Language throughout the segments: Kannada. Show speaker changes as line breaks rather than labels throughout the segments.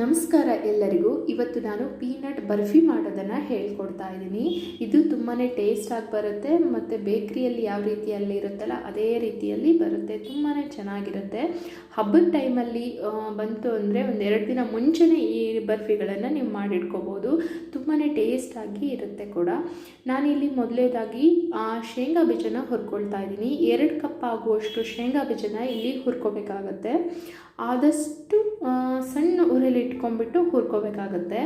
ನಮಸ್ಕಾರ ಎಲ್ಲರಿಗೂ. ಇವತ್ತು ನಾನು ಪೀನಟ್ ಬರ್ಫಿ ಮಾಡೋದನ್ನು ಹೇಳ್ಕೊಡ್ತಾ ಇದ್ದೀನಿ. ಇದು ತುಂಬಾ ಟೇಸ್ಟಾಗಿ ಬರುತ್ತೆ, ಮತ್ತು ಬೇಕ್ರಿಯಲ್ಲಿ ಯಾವ ರೀತಿಯಲ್ಲಿ ಇರುತ್ತಲ್ಲ ಅದೇ ರೀತಿಯಲ್ಲಿ ಬರುತ್ತೆ ತುಂಬಾ ಚೆನ್ನಾಗಿರುತ್ತೆ. ಹಬ್ಬದ ಟೈಮಲ್ಲಿ ಬಂತು ಅಂದರೆ ಒಂದು ಎರಡು ದಿನ ಮುಂಚೆನೇ ಈ ಬರ್ಫಿಗಳನ್ನು ನೀವು ಮಾಡಿಟ್ಕೋಬೋದು. ತುಂಬಾ ಟೇಸ್ಟಾಗಿ ಇರುತ್ತೆ ಕೂಡ. ನಾನಿಲ್ಲಿ ಮೊದಲೇದಾಗಿ ಶೇಂಗಾ ಬೀಜನ ಹುರ್ಕೊಳ್ತಾ ಇದ್ದೀನಿ. ಎರಡು ಕಪ್ ಆಗುವಷ್ಟು ಶೇಂಗಾ ಬೀಜನ ಇಲ್ಲಿ ಹುರ್ಕೋಬೇಕಾಗತ್ತೆ. ಆದಷ್ಟು ಸಣ್ಣ ಉರಿಯಲ್ಲಿ ಇಟ್ಕೊಂಡ್ಬಿಟ್ಟು ಹುರ್ಕೋಬೇಕಾಗತ್ತೆ.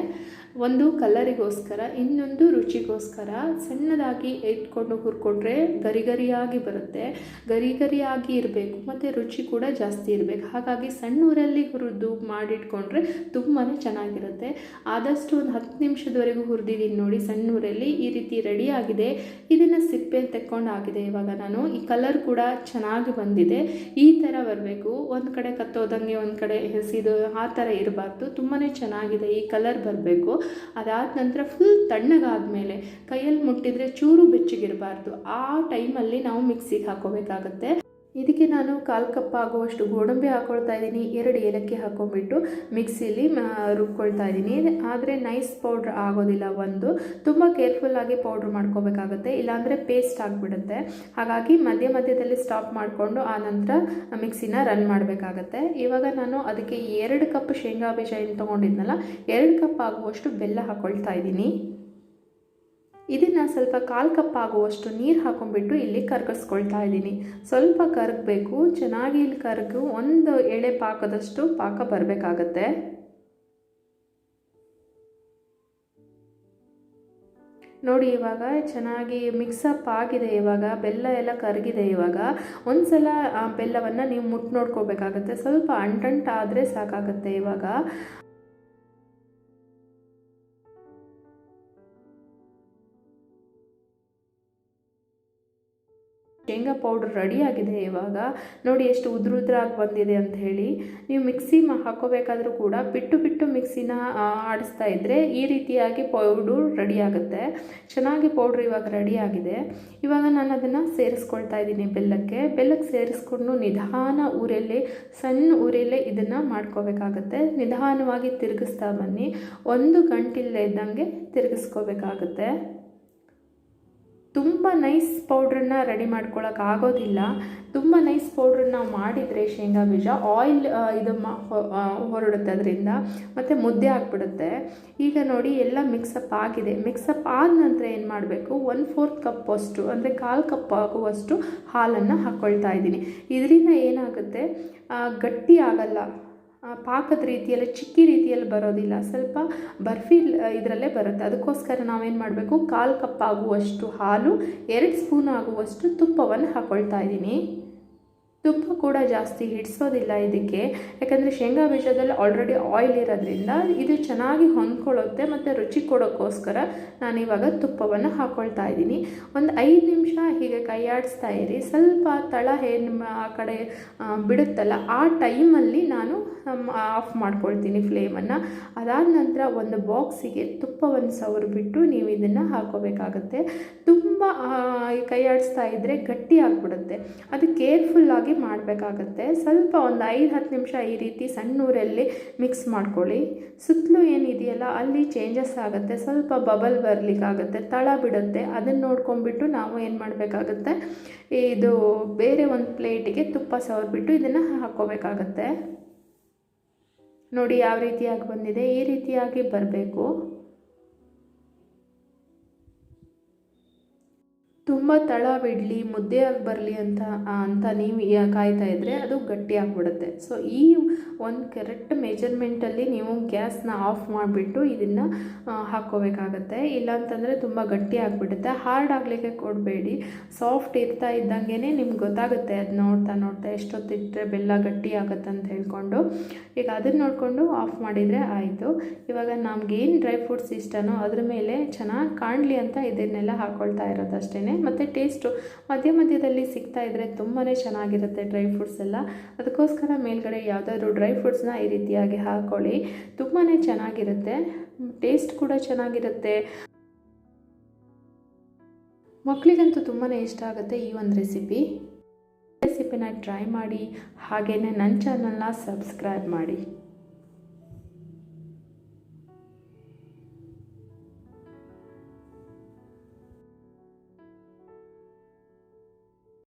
ಒಂದು ಕಲರಿಗೋಸ್ಕರ ಇನ್ನೊಂದು ರುಚಿಗೋಸ್ಕರ ಸಣ್ಣದಾಗಿ ಇಟ್ಕೊಂಡು ಹುರ್ಕೊಂಡ್ರೆ ಗರಿ ಗರಿಯಾಗಿ ಬರುತ್ತೆ. ಗರಿ ಗರಿಯಾಗಿ ಇರಬೇಕು, ಮತ್ತು ರುಚಿ ಕೂಡ ಜಾಸ್ತಿ ಇರಬೇಕು. ಹಾಗಾಗಿ ಸಣ್ಣ ಊರಲ್ಲಿ ಹುರಿದು ಮಾಡಿಟ್ಕೊಂಡ್ರೆ ತುಂಬಾ ಚೆನ್ನಾಗಿರುತ್ತೆ. ಆದಷ್ಟು ಒಂದು ಹತ್ತು ನಿಮಿಷದವರೆಗೂ ಹುರಿದಿದ್ದೀನಿ ನೋಡಿ ಸಣ್ಣ ಊರಲ್ಲಿ ಈ ರೀತಿ ರೆಡಿ ಆಗಿದೆ. ಇದನ್ನು ಸಿಪ್ಪೆ ತೆಕ್ಕೊಂಡು ಆಗಿದೆ ಇವಾಗ ನಾನು. ಈ ಕಲರ್ ಕೂಡ ಚೆನ್ನಾಗಿ ಬಂದಿದೆ. ಈ ಥರ ಬರಬೇಕು. ಒಂದು ಕಡೆ ಕತ್ತೋದಂಗೆ ಒಂದು ಕಡೆ ಹೆಸಿದು ಆ ಥರ ಇರಬಾರ್ದು. ತುಂಬಾ ಚೆನ್ನಾಗಿದೆ ಈ ಕಲರ್ ಬರಬೇಕು. ಅದಾದ ನಂತರ ಫುಲ್ ತಣ್ಣಗಾದ್ಮೇಲೆ ಕೈಯಲ್ಲಿ ಮುಟ್ಟಿದ್ರೆ ಚೂರು ಬೆಚ್ಚಗಿರಬಾರ್ದು. ಆ ಟೈಮಲ್ಲಿ ನಾವು ಮಿಕ್ಸಿಗೆ ಹಾಕೋಬೇಕಾಗತ್ತೆ ಇದಕ್ಕೆ ನಾನು ಕಾಲು ಕಪ್ ಆಗುವಷ್ಟು ಗೋಡಂಬಿ ಹಾಕೊಳ್ತಾ ಇದ್ದೀನಿ. ಎರಡು ಏಲಕ್ಕಿ ಹಾಕೊಂಡ್ಬಿಟ್ಟು ಮಿಕ್ಸಿಲಿ ರುಬ್ಕೊಳ್ತಾ ಇದ್ದೀನಿ. ಆದರೆ ನೈಸ್ ಪೌಡ್ರ್ ಆಗೋದಿಲ್ಲ ಒಂದು. ತುಂಬ ಕೇರ್ಫುಲ್ಲಾಗಿ ಪೌಡ್ರ್ ಮಾಡ್ಕೋಬೇಕಾಗುತ್ತೆ. ಇಲ್ಲಾಂದರೆ ಪೇಸ್ಟ್ ಆಗಿಬಿಡುತ್ತೆ. ಹಾಗಾಗಿ ಮಧ್ಯ ಮಧ್ಯದಲ್ಲಿ ಸ್ಟಾಪ್ ಮಾಡಿಕೊಂಡು ಆ ನಂತರ ಮಿಕ್ಸಿನ ರನ್ ಮಾಡಬೇಕಾಗತ್ತೆ. ಇವಾಗ ನಾನು ಅದಕ್ಕೆ ಎರಡು ಕಪ್ ಶೇಂಗಾ ಬೀಜ ಏನು ತೊಗೊಂಡಿದ್ನಲ್ಲ, ಎರಡು ಕಪ್ ಆಗುವಷ್ಟು ಬೆಲ್ಲ ಹಾಕೊಳ್ತಾ ಇದ್ದೀನಿ. ಇದನ್ನು ಸ್ವಲ್ಪ ಕಾಲು ಕಪ್ ಆಗುವಷ್ಟು ನೀರು ಹಾಕೊಂಡ್ಬಿಟ್ಟು ಇಲ್ಲಿ ಕರ್ಗಿಸ್ಕೊಳ್ತಾ ಇದ್ದೀನಿ. ಸ್ವಲ್ಪ ಕರಗಬೇಕು, ಚೆನ್ನಾಗಿ ಇಲ್ಲಿ ಕರಗು, ಒಂದು ಎಳೆ ಪಾಕದಷ್ಟು ಪಾಕ ಬರಬೇಕಾಗತ್ತೆ. ನೋಡಿ ಇವಾಗ ಚೆನ್ನಾಗಿ ಮಿಕ್ಸಪ್ ಆಗಿದೆ ಇವಾಗ, ಬೆಲ್ಲ ಎಲ್ಲ ಕರಗಿದೆ ಇವಾಗ. ಒಂದ್ಸಲ, ಆ, ಬೆಲ್ಲವನ್ನು ನೀವು ಮುಟ್ಟು ನೋಡ್ಕೋಬೇಕಾಗತ್ತೆ. ಸ್ವಲ್ಪ ಅಂಟಂಟಾದರೆ ಸಾಕಾಗುತ್ತೆ ಇವಾಗ. ಶೇಂಗಾ ಪೌಡ್ರ್ ರೆಡಿಯಾಗಿದೆ ಇವಾಗ. ನೋಡಿ ಎಷ್ಟು ಉದ್ರ ಉದ್ರಾಗಿ ಬಂದಿದೆ ಅಂತ ಹೇಳಿ. ನೀವು ಮಿಕ್ಸಿ ಹಾಕೋಬೇಕಾದ್ರೂ ಕೂಡ ಬಿಟ್ಟು ಬಿಟ್ಟು ಮಿಕ್ಸಿನ ಆಡಿಸ್ತಾ ಇದ್ದರೆ ಈ ರೀತಿಯಾಗಿ ಪೌಡ್ರು ರೆಡಿ ಆಗುತ್ತೆ. ಚೆನ್ನಾಗಿ ಪೌಡ್ರ್ ಇವಾಗ ಆಗಿದೆ. ಇವಾಗ ನಾನು ಅದನ್ನು ಸೇರಿಸ್ಕೊಳ್ತಾ ಇದ್ದೀನಿ ಬೆಲ್ಲಕ್ಕೆ. ಬೆಲ್ಲಕ್ಕೆ ಸೇರಿಸ್ಕೊಂಡು ನಿಧಾನ ಊರಲ್ಲೇ, ಸಣ್ಣ ಊರಲ್ಲೇ ಇದನ್ನು ಮಾಡ್ಕೋಬೇಕಾಗತ್ತೆ. ನಿಧಾನವಾಗಿ ತಿರುಗಿಸ್ತಾ ಬನ್ನಿ. ಒಂದು ಗಂಟಿಲ್ಲದೆ ಇದ್ದಂಗೆ ತಿರುಗಿಸ್ಕೋಬೇಕಾಗತ್ತೆ. ತುಂಬ ನೈಸ್ ಪೌಡ್ರನ್ನ ರೆಡಿ ಮಾಡ್ಕೊಳಕ್ಕೆ ಆಗೋದಿಲ್ಲ. ತುಂಬ ನೈಸ್ ಪೌಡ್ರನ್ನ ನಾವು ಮಾಡಿದರೆ ಶೇಂಗಾ ಬೀಜ ಆಯಿಲ್ ಇದು ಮಾ ಹೊರಡುತ್ತೆ ಅದರಿಂದ. ಮತ್ತು ಮುದ್ದೆ ಆಗಿಬಿಡುತ್ತೆ. ಈಗ ನೋಡಿ ಎಲ್ಲ ಮಿಕ್ಸಪ್ ಆಗಿದೆ. ಮಿಕ್ಸಪ್ ಆದ ನಂತರ ಏನು ಮಾಡಬೇಕು? ಒನ್ ಫೋರ್ತ್ ಕಪ್ ಅಷ್ಟು, ಅಂದರೆ ಕಾಲು ಕಪ್ ಆಗುವಷ್ಟು ಹಾಲನ್ನು ಹಾಕ್ಕೊಳ್ತಾ ಇದ್ದೀನಿ. ಇದರಿಂದ ಏನಾಗುತ್ತೆ? ಗಟ್ಟಿ ಆಗಲ್ಲ. ಪಾಕದ ರೀತಿಯಲ್ಲಿ, ಚಿಕ್ಕಿ ರೀತಿಯಲ್ಲಿ ಬರೋದಿಲ್ಲ. ಸ್ವಲ್ಪ ಬರ್ಫಿ ಇದರಲ್ಲೇ ಬರುತ್ತೆ. ಅದಕ್ಕೋಸ್ಕರ ನಾವೇನು ಮಾಡಬೇಕು? ಕಾಲು ಕಪ್ ಆಗುವಷ್ಟು ಹಾಲು, ಎರಡು ಸ್ಪೂನ್ ಆಗುವಷ್ಟು ತುಪ್ಪವನ್ನು ಹಾಕ್ಕೊಳ್ತಾ ಇದ್ದೀನಿ. ತುಪ್ಪ ಕೂಡ ಜಾಸ್ತಿ ಹಿಡಿಸೋದಿಲ್ಲ ಇದಕ್ಕೆ. ಯಾಕಂದರೆ ಶೇಂಗಾ ಬೀಜದಲ್ಲಿ ಆಲ್ರೆಡಿ ಆಯಿಲ್ ಇರೋದ್ರಿಂದ ಇದು ಚೆನ್ನಾಗಿ ಹೊಂದ್ಕೊಳ್ಳುತ್ತೆ ಮತ್ತು ರುಚಿ ಕೊಡೋಕ್ಕೋಸ್ಕರ ನಾನಿವಾಗ ತುಪ್ಪವನ್ನು ಹಾಕ್ಕೊಳ್ತಾ ಇದ್ದೀನಿ. ಒಂದು ಐದು ನಿಮಿಷ ಹೀಗೆ ಕೈಯಾಡಿಸ್ತಾ ಇರಿ. ಸ್ವಲ್ಪ ತಳ ಏನು ಆ ಕಡೆ ಬಿಡುತ್ತಲ್ಲ, ಆ ಟೈಮಲ್ಲಿ ನಾನು ಆಫ್ ಮಾಡ್ಕೊಳ್ತೀನಿ ಫ್ಲೇಮನ್ನು. ಅದಾದ ನಂತರ ಒಂದು ಬಾಕ್ಸಿಗೆ ತುಪ್ಪವನ್ನು ಸವರಿಬಿಟ್ಟು ನೀವು ಇದನ್ನು ಹಾಕೋಬೇಕಾಗತ್ತೆ. ತುಂಬ ಕೈಯಾಡಿಸ್ತಾ ಇದ್ದರೆ ಗಟ್ಟಿ ಆಗಿಬಿಡುತ್ತೆ. ಅದು ಕೇರ್ಫುಲ್ಲಾಗಿ ಮಾಡಬೇಕಾಗತ್ತೆ. ಸ್ವಲ್ಪ ಒಂದು ಐದು ಹತ್ತು ನಿಮಿಷ ಈ ರೀತಿ ಸಣ್ಣ ಊರಲ್ಲಿ ಮಿಕ್ಸ್ ಮಾಡ್ಕೊಳ್ಳಿ. ಸುತ್ತಲೂ ಏನಿದೆಯಲ್ಲ, ಅಲ್ಲಿ ಚೇಂಜಸ್ ಆಗುತ್ತೆ. ಸ್ವಲ್ಪ ಬಬಲ್ ಬರಲಿಕ್ಕಾಗತ್ತೆ, ತಳ ಬಿಡುತ್ತೆ. ಅದನ್ನು ನೋಡ್ಕೊಂಡ್ಬಿಟ್ಟು ನಾವು ಏನು ಮಾಡಬೇಕಾಗತ್ತೆ, ಇದು ಬೇರೆ ಒಂದು ಪ್ಲೇಟಿಗೆ ತುಪ್ಪ ಸವರ್ಬಿಟ್ಟು ಇದನ್ನು ಹಾಕ್ಕೋಬೇಕಾಗತ್ತೆ. ನೋಡಿ, ಯಾವ ರೀತಿಯಾಗಿ ಬಂದಿದೆ. ಈ ರೀತಿಯಾಗಿ ಬರಬೇಕು. ತುಂಬ ತಳ ಬಿಡಲಿ ಮುದ್ದೆಯಾಗಿ ಬರಲಿ ಅಂತ ಅಂತ ನೀವು ಕಾಯ್ತಾ ಇದ್ದರೆ ಅದು ಗಟ್ಟಿ ಆಗಿಬಿಡುತ್ತೆ. ಸೊ ಈ ಒಂದು ಕರೆಕ್ಟ್ ಮೆಜರ್ಮೆಂಟಲ್ಲಿ ನೀವು ಗ್ಯಾಸ್ನ ಆಫ್ ಮಾಡಿಬಿಟ್ಟು ಇದನ್ನು ಹಾಕ್ಕೋಬೇಕಾಗತ್ತೆ ಇಲ್ಲಾಂತಂದರೆ ತುಂಬ ಗಟ್ಟಿ ಆಗಿಬಿಡುತ್ತೆ. ಹಾರ್ಡ್ ಆಗಲಿಕ್ಕೆ ಕೊಡಬೇಡಿ. ಸಾಫ್ಟ್ ಇರ್ತಾ ಇದ್ದಂಗೆ ನಿಮ್ಗೆ ಗೊತ್ತಾಗುತ್ತೆ ಅದು ನೋಡ್ತಾ ನೋಡ್ತಾ ಎಷ್ಟೊತ್ತಿಟ್ಟರೆ ಬೆಲ್ಲ ಗಟ್ಟಿ ಆಗುತ್ತೆ ಅಂತ ಹೇಳ್ಕೊಂಡು. ಈಗ ಅದನ್ನು ನೋಡಿಕೊಂಡು ಆಫ್ ಮಾಡಿದರೆ ಆಯಿತು. ಇವಾಗ ನಮ್ಗೇನು ಡ್ರೈ ಫ್ರೂಟ್ಸ್ ಇಷ್ಟನೋ ಅದ್ರ ಮೇಲೆ ಚೆನ್ನಾಗಿ ಕಾಣಲಿ ಅಂತ ಇದನ್ನೆಲ್ಲ ಹಾಕ್ಕೊಳ್ತಾ ಇರೋದು ಅಷ್ಟೇ ಮತ್ತು ಟೇಸ್ಟು ಮಧ್ಯ ಮಧ್ಯದಲ್ಲಿ ಸಿಗ್ತಾ ಇದ್ದರೆ ತುಂಬಾ ಚೆನ್ನಾಗಿರುತ್ತೆ ಡ್ರೈ ಫ್ರೂಟ್ಸ್ ಎಲ್ಲ. ಅದಕ್ಕೋಸ್ಕರ ಮೇಲ್ಗಡೆ ಯಾವುದಾದ್ರು ಡ್ರೈ ಫ್ರೂಟ್ಸ್ನ ಈ ರೀತಿಯಾಗಿ ಹಾಕ್ಕೊಳ್ಳಿ ತುಂಬಾ ಚೆನ್ನಾಗಿರುತ್ತೆ. ಟೇಸ್ಟ್ ಕೂಡ ಚೆನ್ನಾಗಿರುತ್ತೆ. ಮಕ್ಕಳಿಗಂತೂ ತುಂಬಾ ಇಷ್ಟ ಆಗುತ್ತೆ ಈ ಒಂದು ರೆಸಿಪಿ. ರೆಸಿಪಿನ ಟ್ರೈ ಮಾಡಿ. ಹಾಗೆಯೇ ನನ್ನ ಚಾನಲ್ನ ಸಬ್ಸ್ಕ್ರೈಬ್ ಮಾಡಿ.